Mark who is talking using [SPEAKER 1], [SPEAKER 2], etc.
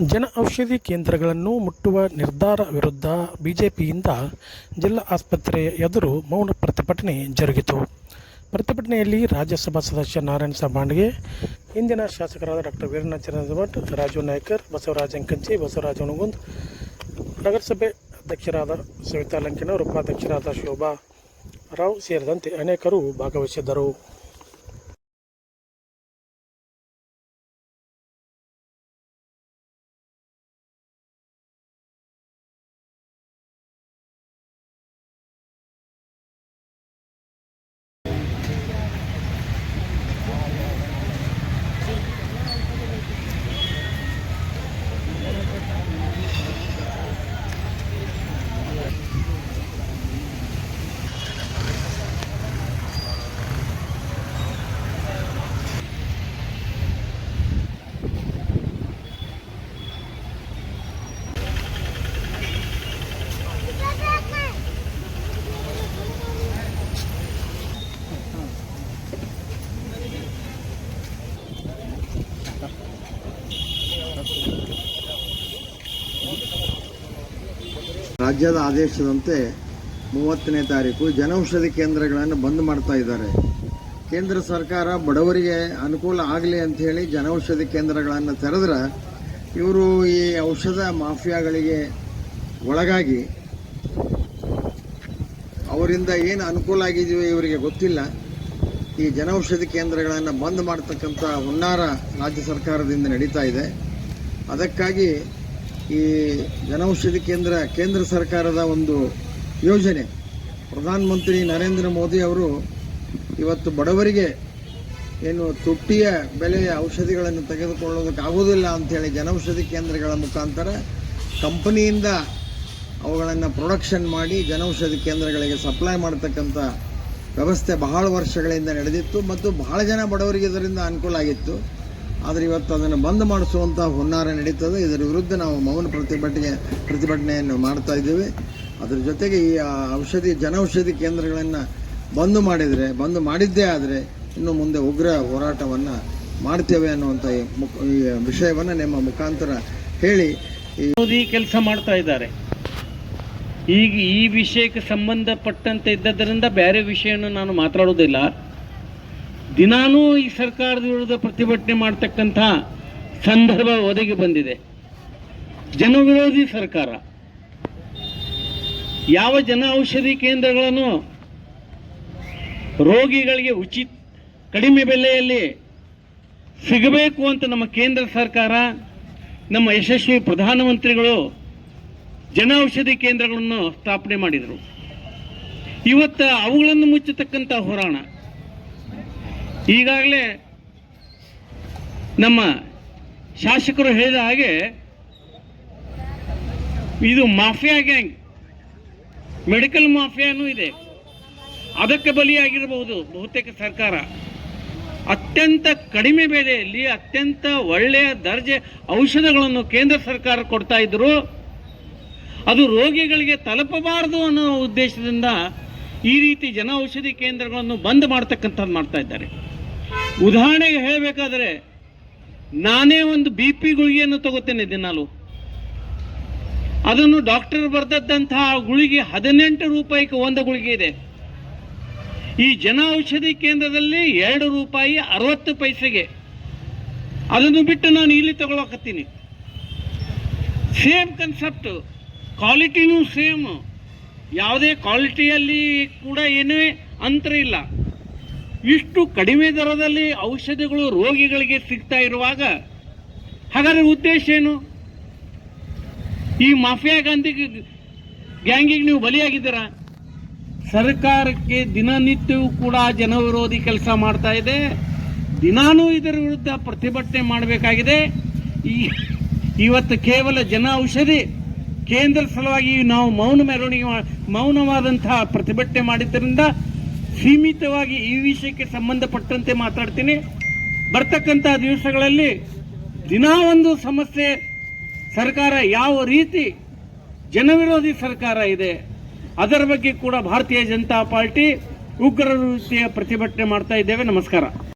[SPEAKER 1] ಜನ ಔಷಧಿ ಕೇಂದ್ರಗಳನ್ನು ಮುಟ್ಟುವ ನಿರ್ಧಾರ ವಿರುದ್ಧ ಬಿಜೆಪಿಯಿಂದ ಜಿಲ್ಲಾ ಆಸ್ಪತ್ರೆಯ ಎದುರು ಮೌನ ಪ್ರತಿಭಟನೆ ಜರುಗಿತು. ಪ್ರತಿಭಟನೆಯಲ್ಲಿ ರಾಜ್ಯಸಭಾ ಸದಸ್ಯ ನಾರಾಯಣ ಸಾಮಾಂಡ್ಗೆ ಇಂದಿನ ಶಾಸಕರಾದ ಡಾಕ್ಟರ್ ವೀರನಾಥ್ ಭಟ್ ರಾಜು ನಾಯ್ಕರ್, ಬಸವರಾಜ ಅಂಕಂಚಿ, ಬಸವರಾಜ ಅನುಗುಂದ್ ನಗರಸಭೆ ಅಧ್ಯಕ್ಷರಾದ ಸವಿತಾ ಲಂಕಿನವರು, ಉಪಾಧ್ಯಕ್ಷರಾದ ಶೋಭಾ ರಾವ್ ಸೇರಿದಂತೆ ಅನೇಕರು ಭಾಗವಹಿಸಿದ್ದರು.
[SPEAKER 2] ರಾಜ್ಯದ ಆದೇಶದಂತೆ ಮೂವತ್ತನೇ ತಾರೀಕು ಜನೌಷಧಿ ಕೇಂದ್ರಗಳನ್ನು ಬಂದ್ ಮಾಡ್ತಾ ಇದ್ದಾರೆ. ಕೇಂದ್ರ ಸರ್ಕಾರ ಬಡವರಿಗೆ ಅನುಕೂಲ ಆಗಲಿ ಅಂತ ಹೇಳಿ ಜನೌಷಧಿ ಕೇಂದ್ರಗಳನ್ನು ತೆರೆದ್ರೆ ಇವರು ಈ ಔಷಧ ಮಾಫಿಯಾಗಳಿಗೆ ಒಳಗಾಗಿ ಅವರಿಂದ ಏನು ಅನುಕೂಲ ಆಗಿದೆಯೋ ಇವರಿಗೆ ಗೊತ್ತಿಲ್ಲ. ಈ ಜನೌಷಧಿ ಕೇಂದ್ರಗಳನ್ನು ಬಂದ್ ಮಾಡ್ತಕ್ಕಂಥ ಹುನ್ನಾರ ರಾಜ್ಯ ಸರ್ಕಾರದಿಂದ ನಡೀತಾ ಇದೆ. ಅದಕ್ಕಾಗಿ ಈ ಜನೌಷಧಿ ಕೇಂದ್ರ ಕೇಂದ್ರ ಸರ್ಕಾರದ ಒಂದು ಯೋಜನೆ. ಪ್ರಧಾನಮಂತ್ರಿ ನರೇಂದ್ರ ಮೋದಿ ಅವರು ಇವತ್ತು ಬಡವರಿಗೆ ಏನು ತುಟ್ಟಿಯ ಬೆಲೆಯ ಔಷಧಿಗಳನ್ನು ತೆಗೆದುಕೊಳ್ಳೋದಕ್ಕೆ ಆಗೋದಿಲ್ಲ ಅಂಥೇಳಿ ಜನೌಷಧಿ ಕೇಂದ್ರಗಳ ಮುಖಾಂತರ ಕಂಪನಿಯಿಂದ ಅವುಗಳನ್ನು ಪ್ರೊಡಕ್ಷನ್ ಮಾಡಿ ಜನೌಷಧಿ ಕೇಂದ್ರಗಳಿಗೆ ಸಪ್ಲೈ ಮಾಡತಕ್ಕಂಥ ವ್ಯವಸ್ಥೆ ಬಹಳ ವರ್ಷಗಳಿಂದ ನಡೆದಿತ್ತು ಮತ್ತು ಬಹಳ ಜನ ಬಡವರಿಗೆ ಇದರಿಂದ ಅನುಕೂಲ ಆಗಿತ್ತು. ಆದರೆ ಇವತ್ತು ಅದನ್ನು ಬಂದ್ ಮಾಡಿಸುವಂಥ ಹುನ್ನಾರ ನಡೀತದೆ. ಇದರ ವಿರುದ್ಧ ನಾವು ಮೌನ ಪ್ರತಿಭಟನೆ, ಪ್ರತಿಭಟನೆಯನ್ನು ಮಾಡ್ತಾ ಇದ್ದೇವೆ. ಅದರ ಜೊತೆಗೆ ಈ ಔಷಧಿ, ಜನೌಷಧಿ ಕೇಂದ್ರಗಳನ್ನು ಬಂದ್ ಮಾಡಿದರೆ, ಬಂದ್ ಮಾಡಿದ್ದೇ ಆದರೆ ಇನ್ನು ಮುಂದೆ ಉಗ್ರ ಹೋರಾಟವನ್ನು ಮಾಡ್ತೇವೆ ಅನ್ನುವಂಥ ಈ ವಿಷಯವನ್ನು ನಿಮ್ಮ ಮುಖಾಂತರ ಹೇಳಿ.
[SPEAKER 3] ಮೋದಿ ಕೆಲಸ ಮಾಡ್ತಾ ಇದ್ದಾರೆ. ಈಗ ಈ ವಿಷಯಕ್ಕೆ ಸಂಬಂಧಪಟ್ಟಂತೆ ಇದ್ದದರಿಂದ ಬೇರೆ ವಿಷಯವನ್ನು ನಾನು ಮಾತಾಡೋದಿಲ್ಲ. ದಿನಾನೂ ಈ ಸರ್ಕಾರದ ವಿರುದ್ಧ ಪ್ರತಿಭಟನೆ ಮಾಡ್ತಕ್ಕಂಥ ಸಂದರ್ಭ ಒದಗಿ ಬಂದಿದೆ. ಜನವಿರೋಧಿ ಸರ್ಕಾರ, ಯಾವ ಜನ ಔಷಧಿ ಕೇಂದ್ರಗಳನ್ನು ರೋಗಿಗಳಿಗೆ ಉಚಿತ, ಕಡಿಮೆ ಬೆಲೆಯಲ್ಲಿ ಸಿಗಬೇಕು ಅಂತ ನಮ್ಮ ಕೇಂದ್ರ ಸರ್ಕಾರ, ನಮ್ಮ ಯಶಸ್ವಿ ಪ್ರಧಾನಮಂತ್ರಿಗಳು ಜನೌಷಧಿ ಕೇಂದ್ರಗಳನ್ನು ಸ್ಥಾಪನೆ ಮಾಡಿದರು. ಇವತ್ತು ಅವುಗಳನ್ನು ಮುಚ್ಚತಕ್ಕಂಥ ಹೋರಾಣ ಈಗಾಗಲೇ ನಮ್ಮ ಶಾಸಕರು ಹೇಳಿದ ಹಾಗೆ ಇದು ಮಾಫಿಯಾ ಗ್ಯಾಂಗ್, ಮೆಡಿಕಲ್ ಮಾಫಿಯಾನೂ ಇದೆ. ಅದಕ್ಕೆ ಬಲಿಯಾಗಿರಬಹುದು ಬಹುತೇಕ ಸರ್ಕಾರ. ಅತ್ಯಂತ ಕಡಿಮೆ ಬೆಲೆಯಲ್ಲಿ ಅತ್ಯಂತ ಒಳ್ಳೆಯ ದರ್ಜೆ ಔಷಧಗಳನ್ನು ಕೇಂದ್ರ ಸರ್ಕಾರ ಕೊಡ್ತಾ ಇದ್ರು ಅದು ರೋಗಿಗಳಿಗೆ ತಲುಪಬಾರದು ಅನ್ನೋ ಉದ್ದೇಶದಿಂದ ಈ ರೀತಿ ಜನ ಔಷಧಿ ಕೇಂದ್ರಗಳನ್ನು ಬಂದ್ ಮಾಡ್ತಕ್ಕಂಥದ್ದು ಮಾಡ್ತಾ ಇದ್ದಾರೆ. ಉದಾಹರಣೆಗೆ ಹೇಳಬೇಕಾದ್ರೆ, ನಾನೇ ಒಂದು ಬಿ ಪಿ ಗುಳಿಗೆಯನ್ನು ತಗೋತೇನೆ ದಿನಾಲು. ಅದನ್ನು ಡಾಕ್ಟರ್ ಬರೆದದ್ದಂತಹ ಗುಳಿಗೆ ಹದಿನೆಂಟು ರೂಪಾಯಿಗೆ ಒಂದು ಗುಳಿಗೆ ಇದೆ. ಈ ಜನ ಔಷಧಿ ಕೇಂದ್ರದಲ್ಲಿ ಎರಡು ರೂಪಾಯಿ ಅರವತ್ತು ಪೈಸೆಗೆ. ಅದನ್ನು ಬಿಟ್ಟು ನಾನು ಇಲ್ಲಿ ತಗೊಳಕತ್ತೀನಿ. ಸೇಮ್ ಕನ್ಸೆಪ್ಟ್ ಕ್ವಾಲಿಟಿನೂ ಸೇಮ್. ಯಾವುದೇ ಕ್ವಾಲಿಟಿಯಲ್ಲಿ ಕೂಡ ಏನೇ ಅಂತರ ಇಲ್ಲ. ಇಷ್ಟು ಕಡಿಮೆ ದರದಲ್ಲಿ ಔಷಧಿಗಳು ರೋಗಿಗಳಿಗೆ ಸಿಗ್ತಾ ಇರುವಾಗ ಹಾಗಾದ್ರೆ ಉದ್ದೇಶ ಏನು? ಈ ಮಾಫಿಯಾ ಗಾಂಧಿ ಗ್ಯಾಂಗಿಗೆ ನೀವು ಬಲಿಯಾಗಿದ್ದೀರಾ? ಸರ್ಕಾರಕ್ಕೆ ದಿನನಿತ್ಯವೂ ಕೂಡ ಜನವಿರೋಧಿ ಕೆಲಸ ಮಾಡ್ತಾ ಇದೆ. ದಿನಾನೂ ಇದರ ವಿರುದ್ಧ ಪ್ರತಿಭಟನೆ ಮಾಡಬೇಕಾಗಿದೆ. ಈ ಇವತ್ತು ಕೇವಲ ಜನ ಔಷಧಿ, ಕೇಂದ್ರ ಸಲುವಾಗಿ ನಾವು ಮೌನ ಮೆರವಣಿಗೆ ಮೌನವಾದಂತಹ ಪ್ರತಿಭಟನೆ ಮಾಡಿದ್ದರಿಂದ ಸೀಮಿತವಾಗಿ ಈ ವಿಷಯಕ್ಕೆ ಸಂಬಂಧಪಟ್ಟಂತೆ ಮಾತಾಡ್ತೀನಿ. ಬರ್ತಕ್ಕಂಥ ದಿವಸಗಳಲ್ಲಿ ದಿನಾ ಒಂದು ಸಮಸ್ಯೆ, ಸರ್ಕಾರ ಯಾವ ರೀತಿ ಜನವಿರೋಧಿ ಸರ್ಕಾರ ಇದೆ, ಅದರ ಬಗ್ಗೆ ಕೂಡ ಭಾರತೀಯ ಜನತಾ ಪಾರ್ಟಿ ಉಗ್ರ ರೀತಿಯ ಪ್ರತಿಭಟನೆ ಮಾಡ್ತಾ ಇದ್ದೇವೆ. ನಮಸ್ಕಾರ.